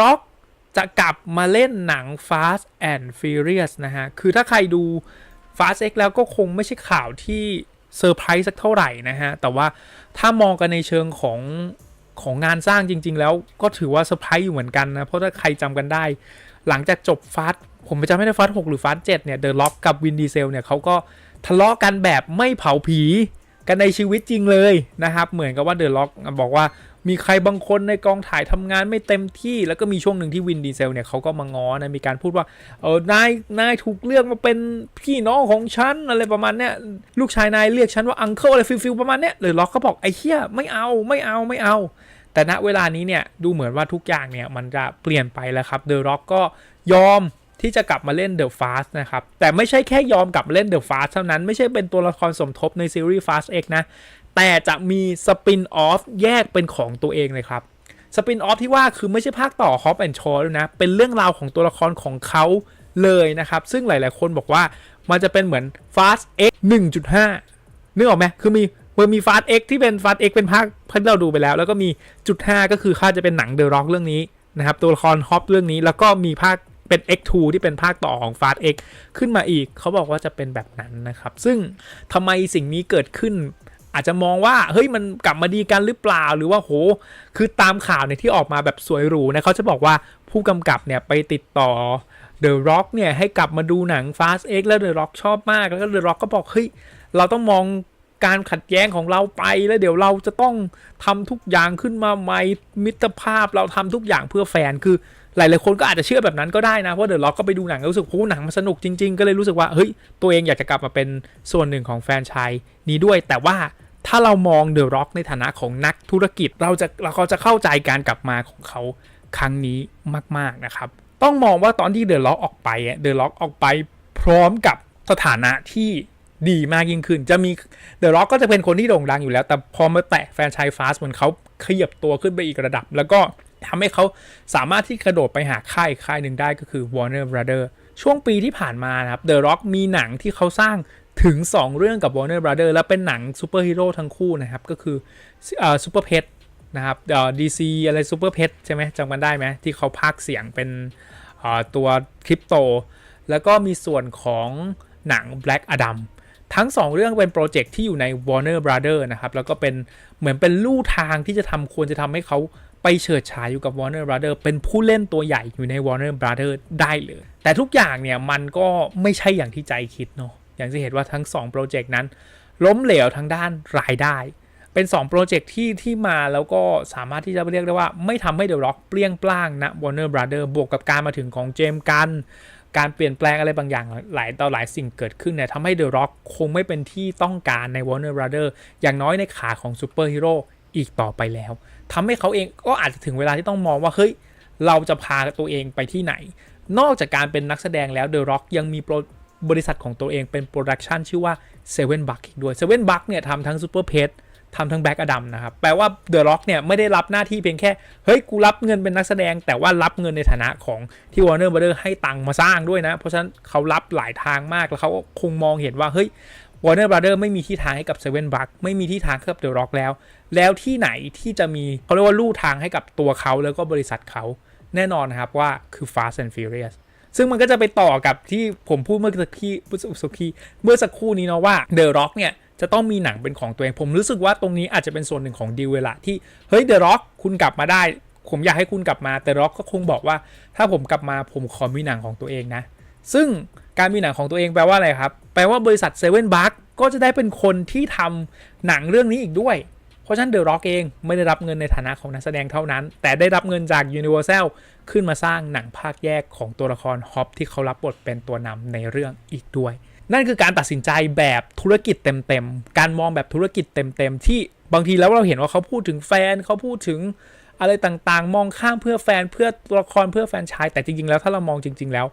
Rock จะกลับมาเล่นหนัง Fast and Furious นะฮะ คือถ้าใครดู Fast X แล้วก็คงไม่ใช่ข่าวที่เซอร์ไพรส์สักเท่าไหร่นะฮะ แต่ว่าถ้ามองกันในเชิงของของงานสร้างจริง ๆ แล้วก็ถือว่าเซอร์ไพรส์อยู่เหมือนกันนะ เพราะถ้าใครจำกันได้ หลังจากจบฟาสผมไม่จำไม่ได้ฟาสหกหรือฟาสเจ็ดเนี่ยเดอะล็อกกับวินดีเซลเนี่ยเขาก็ทะเลาะกันแบบไม่เผาผีกันในชีวิตจริงเลยนะครับ เหมือนกับว่าเดอะล็อกบอกว่า มีใครบางคนในกองถ่ายทำงานไม่เต็มที่ แล้วก็มีช่วงหนึ่งที่วินดีเซลเนี่ยเขาก็มาง้อนะมีการพูดว่าเออนายนายถูกเลือกมาเป็นพี่น้องของฉันอะไรประมาณเนี้ยลูกชายนายเรียกฉันว่าอังเคิลอะไรฟิลฟิลประมาณเนี้ยเดอะล็อกก็บอกไอ้เหี้ยไม่เอาไม่เอาไม่เอา แต่ณเวลานี้เนี่ยดูเหมือนว่าทุกอย่างเนี่ยมันจะเปลี่ยนไปแล้วครับเดอะร็อกก็ยอมที่จะกลับมาเล่น The Fast นะครับ แต่ไม่ใช่แค่ยอมกลับมาเล่น The Fast เท่านั้น ไม่ใช่เป็นตัวละครสมทบในซีรีส์ Fast X นะ แต่จะมีสปินออฟแยกเป็นของตัวเองเลยครับสปินออฟที่ว่าคือไม่ใช่ภาคต่อ Hop and Shaw ด้วยนะ เป็นเรื่องราวของตัวละครของเขาเลยนะครับ ซึ่งหลายๆ คนบอกว่ามันจะเป็นเหมือน Fast X 1.5 นึกออกไหมคือมีมันมี Fast X ที่เป็น Fast X เป็นภาคภาคที่เราดูไปแล้ว แล้วก็มีจุด 5 ก็คือค่าจะเป็นหนัง The Rock เรื่องนี้นะครับ ตัวละคร Hop เรื่องนี้แล้วก็มีภาคเป็น X2 ที่เป็นภาคต่อของ Fast X ขึ้นมาอีก เขาบอกว่าจะเป็นแบบนั้นนะครับ ซึ่งทำไมสิ่งนี้เกิดขึ้น อาจจะมองว่าเฮ้ยมันกลับมาดีกันหรือเปล่าหรือว่าโห คือตามข่าวเนี่ยที่ออกมาแบบสวยหรูนะเขาจะบอกว่าผู้กำกับเนี่ยไปติดต่อ The Rock เนี่ยให้กลับมาดูหนัง Fast X แล้ว The Rock ชอบมากแล้วก็ The Rock ก็บอกเฮ้ยเราต้องมองการขัดแย้งของเราไปแล้วเดี๋ยวเราจะต้องทำทุกอย่างขึ้นมาใหม่มิตรภาพเราทำทุกอย่างเพื่อแฟนคือหลายๆคนก็อาจจะเชื่อแบบนั้นก็ได้นะเพราะเดอะล็อกก็ไปดูหนังแล้วรู้สึกโอ้หนังมันสนุกจริง ๆ ก็เลยรู้สึกว่าเฮ้ยตัวเองอยากจะกลับมาเป็นส่วนหนึ่งของแฟนชายนี้ด้วย แต่ว่า ถ้าเรามองเดอะร็อกในฐานะของนักธุรกิจเราจะเราก็จะเข้าใจการกลับมาของเขาครั้งนี้มาก ๆ นะครับ ต้องมองว่าตอนที่เดอะล็อกออกไปเดอะล็อกออกไปพร้อมกับสถานะที่ดีมากยิ่งขึ้น จะมีเดอะล็อกก็จะเป็นคนที่โด่งดังอยู่แล้ว แต่พอมาแตะแฟนชายฟาสเหมือนเขาขยับตัวขึ้นไปอีกระดับ แล้วก็ทำให้เขาสามารถที่กระโดดไปหาค่ายค่ายหนึ่งได้ก็คือ Warner Brother ช่วงปีที่ผ่านมานะครับ The Rock มีหนังที่เขาสร้าง ถึง 2 เรื่องกับ Warner Brother และเป็นหนังซูเปอร์ฮีโร่ทั้งคู่นะครับ ก็คืออ่าซูเปอร์เพชนะครับอ่อ DC อะไรซูเปอร์เพชใช่ไหมจำกันได้ไหมที่เขาพากย์เสียงเป็นอ่าตัวคริปโต แล้วก็มีส่วนของหนัง Black Adam ทั้ง 2 เรื่องเป็นโปรเจกต์ที่อยู่ใน Warner Brother นะครับ แล้วก็เป็นเหมือนเป็นลู่ทางที่จะทำควรจะทำให้เขาไปเฉิดฉายอยู่กับ Warner Brother เป็นผู้เล่นตัวใหญ่อยู่ใน Warner Brother ได้เลย แต่ทุกอย่างเนี่ยมันก็ไม่ใช่อย่างที่ใจคิดเนาะ อย่างที่เห็นว่าทั้ง2โปรเจกต์นั้น ล้มเหลวทางด้านรายได้ เป็น2โปรเจกต์ที่ที่มาแล้วก็สามารถที่จะเรียกได้ว่าไม่ทำให้ The Rock เปรี้ยงปร้างนะ Warner Brother บวกกับการมาถึงของเจมส์กันการเปลี่ยนแปลงอะไรบางอย่างหลายต่อหลายสิ่งเกิดขึ้นเนี่ยทำให้ The Rock คงไม่เป็นที่ต้องการใน Warner Brother อย่างน้อยในขาของซูเปอร์ฮีโร่อีกต่อไปแล้วทำให้เขาเองก็อาจจะถึงเวลาที่ต้องมองว่า เฮ้ย เราจะพาตัวเองไปที่ไหน นอกจากการเป็นนักแสดงแล้ว The Rock ยังมี บริษัทของตัวเองเป็นโปรดักชันชื่อว่า Seven Buck อีกด้วย Seven Buck เนี่ยทำทั้ง Super Pet ทำทั้งแบ็กอดัมนะครับ แปลว่าเดอะร็อกเนี่ยไม่ได้รับหน้าที่เพียงแค่ เฮ้ย กูรับเงินเป็นนักแสดง แต่ว่ารับเงินในฐานะของที่ Warner Brother ให้ตังค์มาสร้างด้วยนะ เพราะฉะนั้นเขารับหลายทางมากแล้วเขาคงมองเห็นว่า เฮ้ย Warner Brother ไม่มีที่ทางให้กับ Seven Buck ไม่มีที่ทางให้กับ The Rock แล้ว แล้วที่ไหนที่จะมีเขาเรียกว่าลู่ทางให้กับตัวเขาแล้วก็บริษัทเขาแน่นอนนะครับว่าคือ Fast and Furious ซึ่งมันก็จะไปต่อกับที่ผมพูดเมื่อสักที่เมื่อสักครู่นี้เนาะว่า The Rock เนี่ยจะต้องมีหนังเป็นของตัวเอง ผมรู้สึกว่าตรงนี้อาจจะเป็นส่วนหนึ่งของดีลเวลาที่เฮ้ยเดอะร็อกคุณกลับมาได้ ผมอยากให้คุณกลับมาแต่ร็อกก็คงบอกว่า ถ้าผมกลับมาผมขอมีหนังของตัวเองนะ ซึ่งการมีหนังของตัวเองแปลว่าอะไรครับ แปลว่าบริษัทเซเว่นบัคก็จะได้เป็นคนที่ทำหนังเรื่องนี้อีกด้วย เพราะฉะนั้นเดอะร็อกเองไม่ได้รับเงินในฐานะของนักแสดงเท่านั้น แต่ได้รับเงินจาก Universal ขึ้นมาสร้างหนังภาคแยกของตัวละครฮอปที่เขารับบทเป็นตัวนำในเรื่องอีกด้วย นั่นคือการตัดสินใจแบบธุรกิจเต็มๆ การมองแบบธุรกิจเต็มๆ ที่บางทีแล้วเราเห็นว่าเขาพูดถึงแฟนเขาพูดถึงอะไรต่างๆ มองข้ามเพื่อแฟนเพื่อตัวละครเพื่อแฟนชาย แต่จริงๆ แล้วถ้าเรามองจริง ๆ แล้ว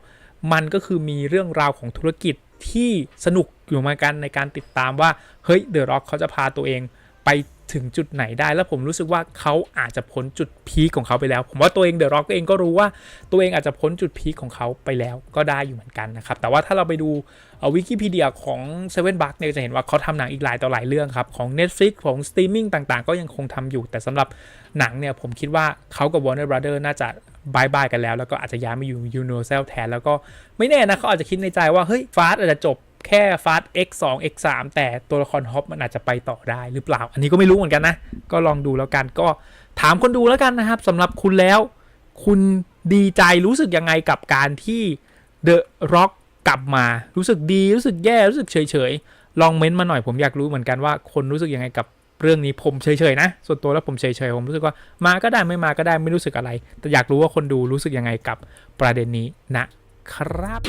มันก็คือมีเรื่องราวของธุรกิจที่สนุกอยู่เหมากันในการติดตามว่าเฮ้ยเดอะร็อกเขาจะพาตัวเอง ไปถึงจุดไหนได้แล้วผมรู้สึกว่าเขาอาจจะพ้นจุดพีคของเขาไปแล้ว ผมว่าตัวเองเดอะร็อกเองก็รู้ว่าตัวเองอาจจะพ้นจุดพีคของเขาไปแล้วก็ได้อยู่เหมือนกันนะครับ แต่ว่าถ้าเราไปดูวิกิพีเดียของ Seven Bucks เนี่ยจะเห็นว่าเขาทำหนังอีกหลายต่อหลายเรื่องครับ ของ Netflix ของสตรีมมิ่งต่างๆ ก็ยังคงทำอยู่ แต่สำหรับหนังเนี่ยผมคิดว่าเขากับ Warner Brother น่าจะบายบายกันแล้ว แล้วก็อาจจะย้ายมาอยู่ Universal แทนแล้วก็ไม่แน่นะเขาอาจจะคิดในใจว่าเฮ้ยฟาสอาจจะจบ แค่ฟาส X 2 X 3แต่ตัวละครฮอปมันอาจจะไปต่อได้หรือเปล่า อันนี้ก็ไม่รู้เหมือนกันนะ ก็ลองดูแล้วกันก็ถามคนดูแล้วกันนะครับสำหรับคุณแล้ว คุณดีใจรู้สึกยังไงกับการที่ The Rock กลับมารู้สึกดีรู้สึกแย่รู้สึกเฉยๆลองเม้นต์มาหน่อยผมอยากรู้เหมือนกันว่าคนรู้สึกยังไงกับเรื่องนี้ผมเฉยๆนะ ส่วนตัวแล้วผมเฉยๆผมรู้สึกว่ามาก็ได้ไม่มาก็ได้ไม่รู้สึกอะไร แต่อยากรู้ว่าคนดูรู้สึกยังไงกับประเด็นนี้นะครับ